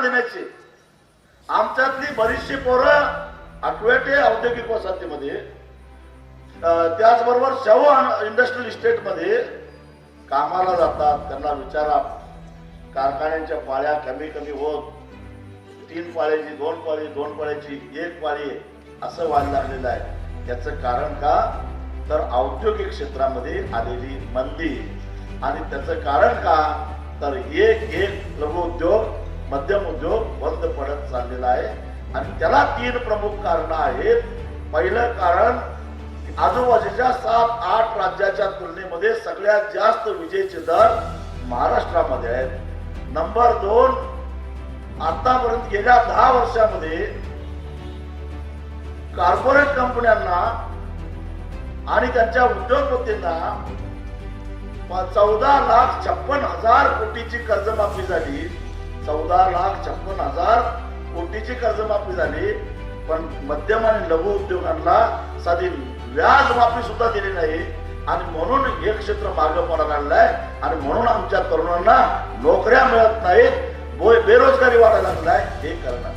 देण्याची. आमच्यातली बरीचशी पोरं अक्वेटे औद्योगिक वसाहतीमध्ये त्याचबरोबर शव इंडस्ट्रियल इस्टेटमध्ये कामाला जातात त्यांना विचारा कारखान्यांच्या पाळ्या कमी कमी होत तीन पाळ्याची दोन पाळी दोन पाळ्याची एक पाळी असं व्हायला लागलेलं आहे. याचं कारण का? तर औद्योगिक क्षेत्रामध्ये आलेली मंदी. आणि त्याचं कारण का? तर एक एक लघुउद्योग मध्यम उद्योग बंद पडत चाललेला आहे. आणि त्याला तीन प्रमुख कारण आहेत. पहिलं कारण आजूबाजूच्या सात आठ राज्याच्या तुलनेमध्ये सगळ्यात जास्त विजेचे दर महाराष्ट्रामध्ये आहेत. नंबर दोन आतापर्यंत गेल्या दहा वर्षामध्ये कॉर्पोरेट कंपन्यांना आणि त्यांच्या उद्योगपतींना चौदा लाख छप्पन हजार कोटीची कर्जमाफी झाली. चौदा लाख छप्पन हजार कोटीची कर्जमाफी झाली. पण मध्यम आणि लघु उद्योगांना साधी व्याज माफी सुद्धा दिली नाही. आणि म्हणून हे क्षेत्र मार्ग पडायला लागलाय आणि म्हणून आमच्या तरुणांना नोकऱ्या मिळत नाहीत. बेरोजगारी वाढायला लागलाय. हे करणार